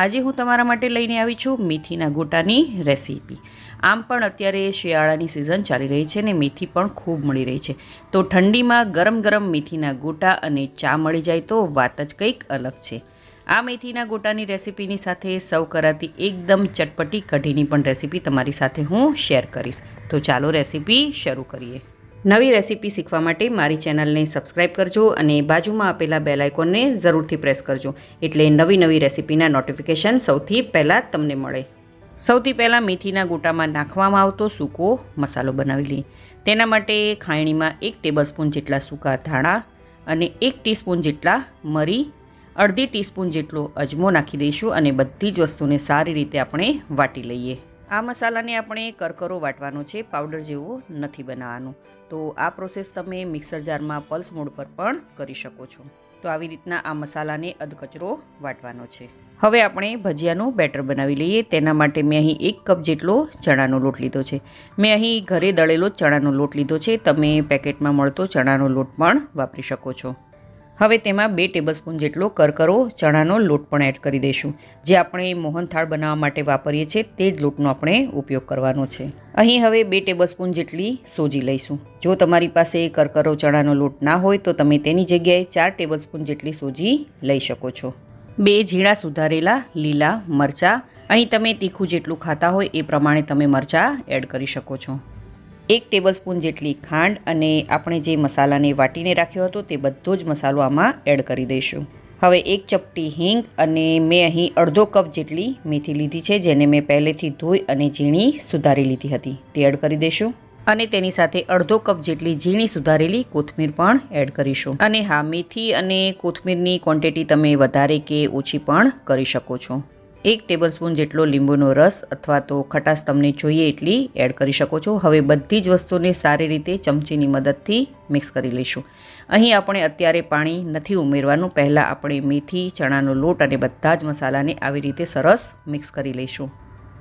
આજે હું તમારા માટે લઈને આવી છું મેથીના ગોટાની રેસીપી. આમ પણ અત્યારે શિયાળાની સિઝન ચાલી રહી છે ને મેથી પણ ખૂબ મળી રહી છે. તો ઠંડીમાં ગરમ ગરમ મેથીના ગોટા અને ચા મળી જાય તો વાત જ કંઈક અલગ છે. આ મેથીના ગોટાની રેસીપીની સાથે સૌ કરાતી એકદમ ચટપટી કઢીની પણ રેસીપી તમારી સાથે હું શેર કરીશ. તો ચાલો રેસીપી શરૂ કરીએ. નવી રેસીપી શીખવા માટે મારી ચેનલને સબસ્ક્રાઇબ કરજો અને બાજુમાં આપેલા બેલ આઇકોનને જરૂરથી પ્રેસ કરજો. એટલે નવી નવી રેસીપીના નોટિફિકેશન સૌથી પહેલાં તમને મળે. સૌથી પહેલાં મેથીના ગોટામાં નાખવામાં આવતો સૂકો મસાલો બનાવી લઈએ. તેના માટે ખાયણીમાં એક ટેબલસ્પૂન જેટલા સૂકા ધાણા અને એક ટીસ્પૂન જેટલા મરી, અડધી ટીસ્પૂન જેટલો અજમો નાખી દઈશું અને બધી જ વસ્તુને સારી રીતે આપણે વાટી લઈએ. આ મસાલાને આપણે કરકરો વાટવાનો છે, પાવડર જેવો નથી બનાવવાનો. તો આ પ્રોસેસ તમે મિક્સર જારમાં પલ્સ મોડ પર પણ કરી શકો છો. તો આવી રીતના આ મસાલાને અધકચરો વાટવાનો છે. હવે આપણે ભજીયાનું બેટર બનાવી લઈએ. તેના માટે મેં અહીં એક કપ જેટલો ચણાનો લોટ લીધો છે. મેં અહીં ઘરે દળેલો ચણાનો લોટ લીધો છે. તમે પેકેટમાં મળતો ચણાનો લોટ પણ વાપરી શકો છો. હવે તેમાં બે ટેબલસ્પૂન જેટલો કરકરો, ચણાનો લોટ પણ એડ કરી દઈશું. જે આપણે મોહનથાળ બનાવવા માટે વાપરીએ છીએ, તે જ લોટનો આપણે ઉપયોગ કરવાનો છે. અહીં હવે બે ટેબલસ્પૂન જેટલી સોજી લઈશું. જો તમારી પાસે કરકરો, ચણાનો લોટ ના હોય, તો તમે તેની જગ્યાએ ચાર ટેબલસ્પૂન જેટલી સોજી લઈ શકો છો. બે ઝીણા સુધારેલા લીલા મરચાં. અહીં તમે તીખું જેટલું ખાતા હોય, એ પ્રમાણે તમે મરચાં એડ કરી શકો છો. એક ટેબલસ્પૂન જેટલી ખાંડ અને આપણે જે મસાલાને વાટીને રાખ્યો હતો તે બધો જ મસાલો આમાં એડ કરી દઈશું. હવે એક ચપટી હિંગ અને મેં અહીં અડધો કપ જેટલી મેથી લીધી છે, જેને મેં પહેલેથી ધોઈ અને ઝીણી સુધારી લીધી હતી. તે એડ કરી દઈશું. અને તેની સાથે અડધો કપ જેટલી ઝીણી સુધારેલી કોથમીર પણ એડ કરીશું. અને હા, મેથી અને કોથમીરની ક્વોન્ટિટી તમે વધારે કે ઓછી પણ કરી શકો છો. એક ટેબલસ્પૂન જેટલો લીંબુનો રસ અથવા તો ખટાશ તમને જોઈએ એટલી એડ કરી શકો છો. હવે બધી જ વસ્તુને સારી રીતે ચમચીની મદદથી મિક્સ કરી લઈશું. અહીં આપણે અત્યારે પાણી નથી ઉમેરવાનું. પહેલાં આપણે મેથી, ચણાનો લોટ અને બધા જ મસાલાને આવી રીતે સરસ મિક્સ કરી લઈશું.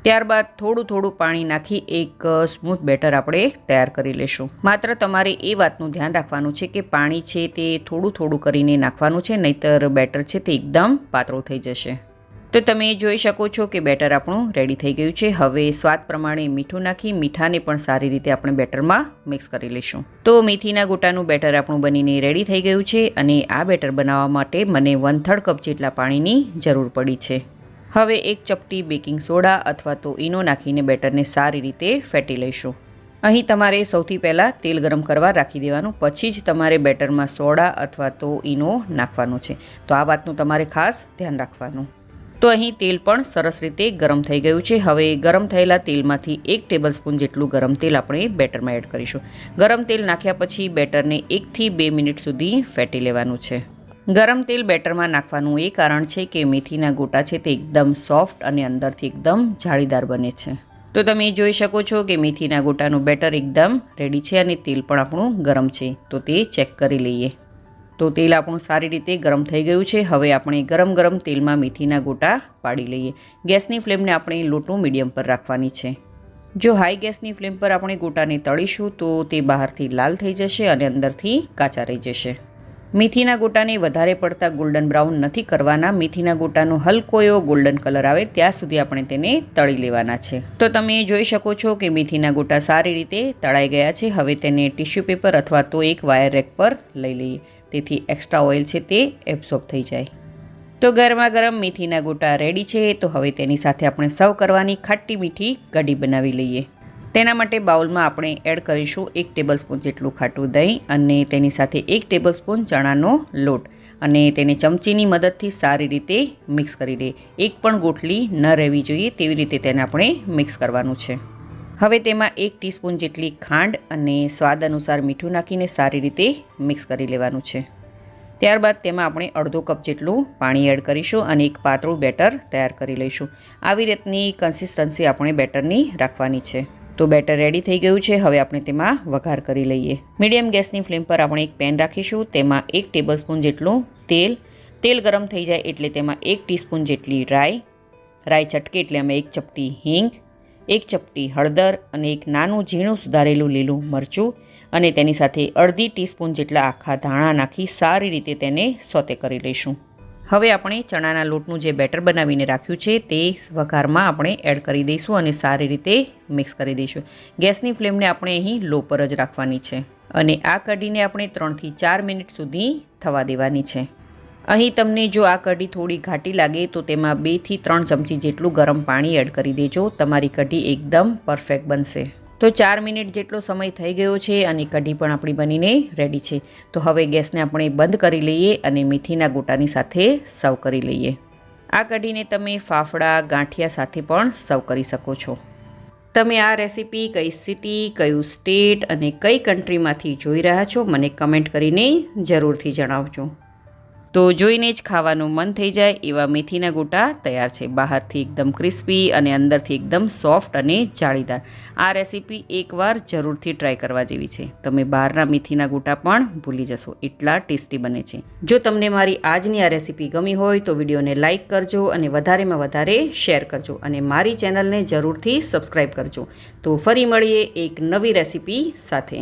ત્યારબાદ થોડું થોડું પાણી નાખી એક સ્મૂથ બેટર આપણે તૈયાર કરી લઈશું. માત્ર તમારે એ વાતનું ધ્યાન રાખવાનું છે કે પાણી છે તે થોડું થોડું કરીને નાખવાનું છે, નહીંતર બેટર છે તે એકદમ પાતળું થઈ જશે. તો તમે જોઈ શકો છો કે બેટર આપણું રેડી થઈ ગયું છે. હવે સ્વાદ પ્રમાણે મીઠું નાખી, મીઠાને પણ સારી રીતે આપણે બેટરમાં મિક્સ કરી લઈશું. તો મેથીના ગોટાનું બેટર આપણું બનીને રેડી થઈ ગયું છે અને આ બેટર બનાવવા માટે મને વન થર્ડ કપ જેટલા પાણીની જરૂર પડી છે. હવે એક ચપટી બેકિંગ સોડા અથવા તો ઈનો નાખીને બેટરને સારી રીતે ફેટી લઈશું. અહીં તમારે સૌથી પહેલાં તેલ ગરમ કરવા રાખી દેવાનું. પછી જ તમારે બેટરમાં સોડા અથવા તો ઈનો નાખવાનો છે. તો આ વાતનું તમારે ખાસ ધ્યાન રાખવાનું. તો અહીં તેલ પણ સરસ રીતે ગરમ થઈ ગયું છે. હવે ગરમ થયેલા તેલમાંથી એક ટેબલસ્પૂન જેટલું ગરમ તેલ આપણે બેટરમાં એડ કરીશું. ગરમ તેલ નાખ્યા પછી બેટરને એકથી બે મિનિટ સુધી ફેટી લેવાનું છે. ગરમ તેલ બેટરમાં નાખવાનું એ કારણ છે કે મેથીના ગોટા છે તે એકદમ સોફ્ટ અને અંદરથી એકદમ જાળીદાર બને છે. તો તમે જોઈ શકો છો કે મેથીના ગોટાનું બેટર એકદમ રેડી છે અને તેલ પણ આપણું ગરમ છે. તો તે ચેક કરી લઈએ. તો તેલ આપણું સારી રીતે ગરમ થઈ ગયું છે. હવે આપણે ગરમ ગરમ તેલમાં મેથીના ગોટા પાડી લઈએ. ગેસની ફ્લેમને આપણે લોટું મીડિયમ પર રાખવાની છે. જો હાઈ ગેસની ફ્લેમ પર આપણે ગોટાને તળીશું તો તે બહારથી લાલ થઈ જશે અને અંદરથી કાચા રહી જશે. મેથીના ગોટાને વધારે પડતા ગોલ્ડન બ્રાઉન નથી કરવાના. મેથીના ગોટાનો હલકો એવો ગોલ્ડન કલર આવે. ત્યાં સુધી આપણે તેને તળી લેવાના છે. તો તમે જોઈ શકો છો કે મેથીના ગોટા સારી રીતે તળાઈ ગયા છે. હવે તેને ટિશ્યુ પેપર અથવા તો એક વાયર રેક પર લઈ લઈએ. તેથી એક્સ્ટ્રા ઓઇલ છે તે એબ્સોર્બ થઈ જાય. તો ગરમા ગરમ મેથીના ગોટા રેડી છે. તો હવે તેની સાથે આપણે સર્વ કરવાની ખાટી મીઠી કઢી બનાવી લઈએ. તેના માટે બાઉલમાં આપણે એડ કરીશું એક ટેબલસ્પૂન જેટલું ખાટું દહીં અને તેની સાથે એક ટેબલસ્પૂન ચણાનો લોટ. અને તેને ચમચીની મદદથી સારી રીતે મિક્સ કરી દઈએ એક પણ ગોઠલી ન રહેવી જોઈએ તેવી રીતે તેને આપણે મિક્સ કરવાનું છે. હવે તેમાં એક ટીસ્પૂન જેટલી ખાંડ અને સ્વાદ અનુસાર મીઠું નાખીને સારી રીતે મિક્સ કરી લેવાનું છે. ત્યારબાદ તેમાં આપણે અડધો કપ જેટલું પાણી એડ કરીશું અને એક પાતળું બેટર તૈયાર કરી લઈશું. આવી રીતની કન્સિસ્ટન્સી આપણે બેટરની રાખવાની છે. તો બેટર રેડી થઈ ગયું છે. હવે આપણે તેમાં વઘાર કરી લઈએ. મીડિયમ ગેસની ફ્લેમ પર આપણે એક પેન રાખીશું. તેમાં એક ટેબલસ્પૂન જેટલું તેલ તેલ ગરમ થઈ જાય એટલે તેમાં એક ટીસ્પૂન જેટલી રાઈ રાઈ ચટકે એટલે અમે એક ચપટી હિંગ, એક ચપટી હળદર અને એક નાનું ઝીણું સુધારેલું લીલું મરચું અને તેની સાથે અડધી ટીસ્પૂન જેટલા આખા ધાણા નાખી સારી રીતે તેને સોતે કરી લઈશું. હવે આપણે ચણાના લોટનું જે બેટર બનાવીને રાખ્યું છે તે વઘારમાં આપણે એડ કરી દઈશું અને સારી રીતે મિક્સ કરી દઈશું. ગેસની ફ્લેમને આપણે અહીં લો પર જ રાખવાની છે અને આ કઢીને આપણે ત્રણથી ચાર મિનિટ સુધી થવા દેવાની છે. અહીં તમને જો આ કઢી થોડી ઘાટી લાગે તો તેમાં બેથી ત્રણ ચમચી જેટલું ગરમ પાણી એડ કરી દેજો. તમારી કઢી એકદમ પરફેક્ટ બનશે. તો ચાર મિનિટ જેટલો સમય થઈ ગયો છે અને કઢી પણ આપણી બનીને રેડી છે. તો હવે ગેસને આપણે બંધ કરી લઈએ અને મેથીના ગોટાની સાથે સર્વ કરી લઈએ. આ કઢીને તમે ફાફડા, ગાંઠિયા સાથે પણ સર્વ કરી શકો છો. તમે આ રેસીપી કઈ સિટી કયું સ્ટેટ અને કઈ કન્ટ્રીમાંથી જોઈ રહ્યા છો, મને કમેન્ટ કરીને જરૂરથી જણાવજો. તો જોઈને જ ખાવાનું મન થઈ જાય એવા મેથીના ગોટા તૈયાર છે. બહારથી એકદમ ક્રિસ્પી અને અંદરથી એકદમ સોફ્ટ અને જાળીદાર. આ રેસીપી એકવાર જરૂરથી ટ્રાય કરવા જેવી છે. તમે બહારના મેથીના ગોટા પણ ભૂલી જશો. એટલા ટેસ્ટી બને છે. જો તમને મારી આજની આ રેસીપી ગમી હોય તો વિડીયોને લાઇક કરજો અને વધારેમાં વધારે શેર કરજો અને મારી ચેનલને જરૂરથી સબસ્ક્રાઈબ કરજો. તો ફરી મળીએ એક નવી રેસીપી સાથે.